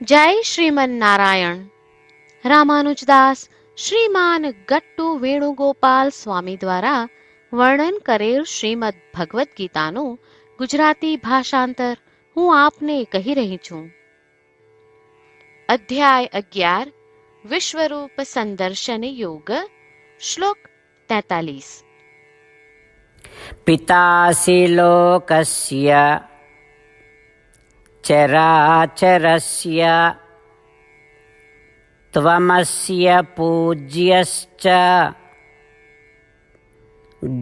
જય શ્રીમન નારાયણ રામાનુજદાસ શ્રીમાન ગટ્ટુ વેણુગોપાલ સ્વામી દ્વારા વર્ણન કરેલ શ્રીમદ ભગવદ્ ગીતાનું ગુજરાતી ભાષાંતર હું આપને કહી રહી છું. અધ્યાય અગિયાર, વિશ્વરૂપ સંદર્શન યોગ, શ્લોક તેતાલીસ. પિતાસી લોકસ્ય चराचरस्य त्वमस्य पूज्यश्च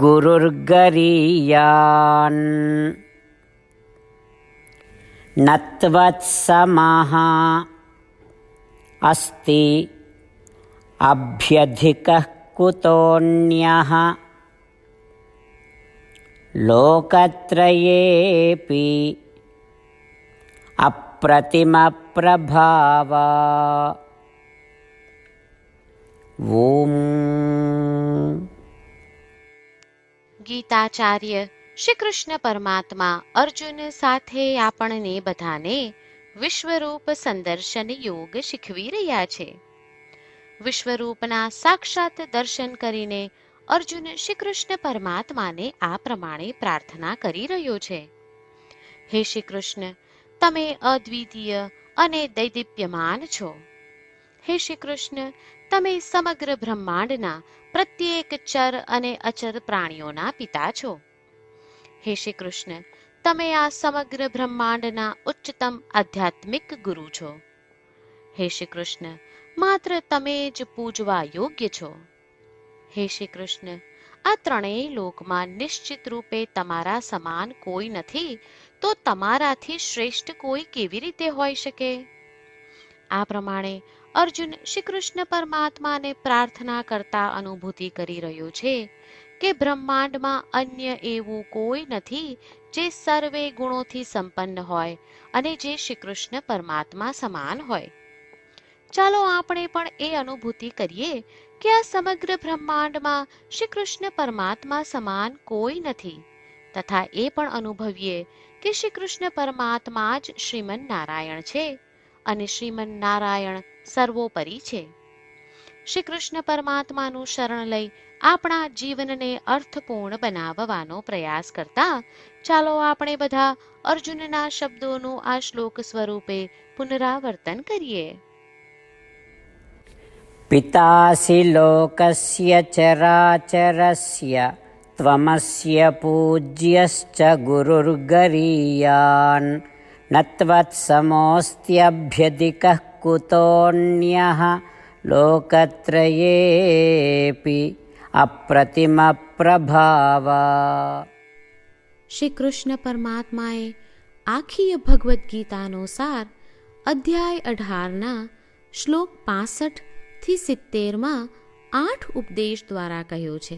गुरुर्गरीयान् न त्वत्समः अस्ति अभ्यधिकः कुतोऽन्यः लोकत्रयेऽपि अप्रतिमप्रभावा ॐ ગીતાચાર્ય શ્રી કૃષ્ણ પરમાત્મા અર્જુન સાથે આપણને બધાને વિશ્વરૂપ સંદર્શન યોગ શીખવી રહ્યા છે વિશ્વરૂપના સાક્ષાત દર્શન કરીને અર્જુન શ્રી કૃષ્ણ પરમાત્માને આ પ્રમાણે પ્રાર્થના કરી રહ્યો છે હે શ્રી કૃષ્ણ તમે અદ્વિતીય અને દૈદીપ્યમાન છો. હે શ્રી કૃષ્ણ તમે સમગ્ર બ્રહ્માંડના પ્રત્યેક ચર અને અચર પ્રાણીઓના પિતા છો. હે શ્રી કૃષ્ણ તમે આ સમગ્ર બ્રહ્માંડના ઉચ્ચતમ આધ્યાત્મિક ગુરુ છો. હે શ્રી કૃષ્ણ માત્ર તમે જ પૂજવા યોગ્ય છો. હે શ્રી કૃષ્ણ આ ત્રણેય લોકમાં નિશ્ચિત રૂપે તમારા સમાન કોઈ નથી તો તમારાથી શ્રેષ્ઠ કોઈ કેવી રીતે હોઈ શકે? આ પ્રમાણે અર્જુન શ્રી કૃષ્ણ પરમાત્માને પ્રાર્થના કરતા અનુભૂતિ કરી રહ્યો છે કે બ્રહ્માંડમાં અન્ય એવું કોઈ નથી જે સર્વે ગુણોથી સંપન્ન હોય અને જે શ્રી કૃષ્ણ પરમાત્મા સમાન હોય. ચાલો આપણે પણ એ અનુભૂતિ કરીએ કે આ સમગ્ર બ્રહ્માંડમાં શ્રી કૃષ્ણ પરમાત્મા સમાન કોઈ નથી. તથા એ પણ અનુભવીએ કે શ્રી કૃષ્ણ પરમાત્મા જ શ્રીમન નારાયણ છે અને શ્રીમન નારાયણ સર્વોપરી છે. શ્રી કૃષ્ણ પરમાત્માનું શરણ લઈ આપણા જીવનને અર્થપૂર્ણ બનાવવાનો પ્રયાસ કરતા ચાલો આપણે બધા અર્જુનના શબ્દોનું આ શ્લોક સ્વરૂપે પુનરાવર્તન કરીએ. પિતાસી લોકસ્ય ચરાચરસ્ય त्वमस्य पूज्यश्च गुरुर्गरीयान् न त्वत्समोऽस्त्यभ्यधिकः कुतोऽन्यः लोकत्रयेऽपि अप्रतिमप्रभावा શ્રી કૃષ્ણ પરમાત્માએ આખી ભગવદ્ ગીતાનો સાર અધ્યાય અઢારના શ્લોક પાસઠ થી સિત્તેરમાં આઠ ઉપદેશ દ્વારા કહ્યો છે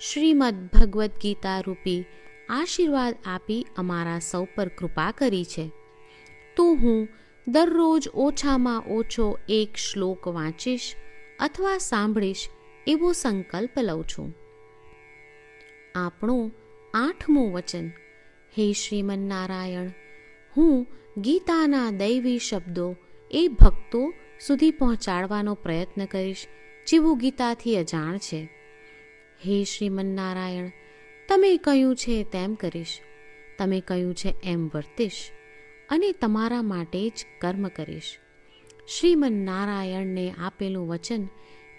શ્રીમદ ભગવદ્ ગીતા રૂપી આશીર્વાદ આપી અમારા સૌ પર કૃપા કરી છે. તો હું દરરોજ ઓછામાં ઓછો એક શ્લોક વાંચીશ અથવા સાંભળીશ એવો સંકલ્પ લઉં છું. આપણું આઠમું વચન, હે શ્રીમન્નારાયણ, હું ગીતાના દૈવી શબ્દો એ ભક્તો સુધી પહોંચાડવાનો પ્રયત્ન કરીશ, જેવું ગીતાથી અજાણ છે. હે શ્રીમન્નારાયણ, તમે કહ્યું છે તેમ કરીશ. તમે કહ્યું છે એમ વર્તીશ અને તમારા માટે જ કર્મ કરીશ. શ્રીમન્નારાયણને આપેલું વચન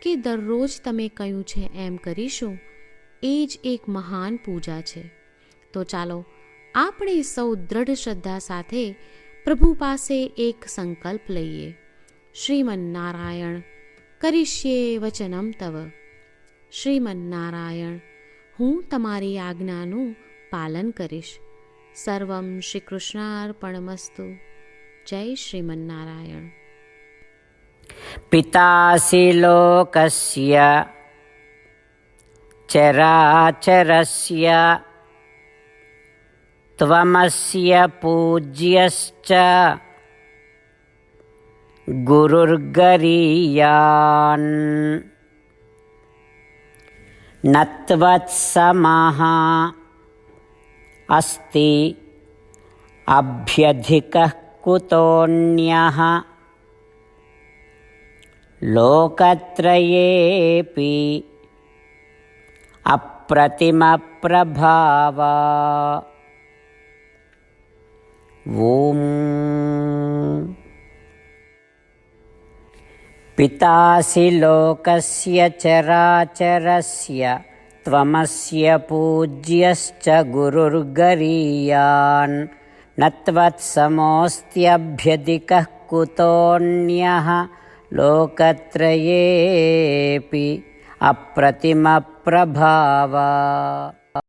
કે દરરોજ તમે કહ્યું છે એમ કરીશું, એ જ એક મહાન પૂજા છે. તો ચાલો, આપણે સૌ દ્રઢ શ્રદ્ધા સાથે પ્રભુ પાસે એક સંકલ્પ લઈએ. શ્રીમન્નારાયણ કરિષ્યે વચનમ તવ. શ્રીમન્નારાયણ, હું તમારી આજ્ઞાનું પાલન કરીશ. સર્વમ શ્રી કૃષ્ણાર્પણમસ્તુ જય શ્રીમન્નારાયણ. પિતાસી લોકસ્ય, ચરાચરસ્ય, ત્વમસ્ય પૂજ્યશ્ચ, ગુરુર્ગરીયાન. न त्वत्समः अस्ति अभ्यधिकः कुतोऽन्यः लोकत्रयेऽपि अप्रतिमप्रभावा ॐ पितासि लोकस्य चराचरस्य त्वमस्य पूज्यश्च गुरुर्गरीयान् न त्वत्समोऽस्त्यभ्यधिकः कुतोऽन्यः लोकत्रयेऽपि अप्रतिमप्रभावा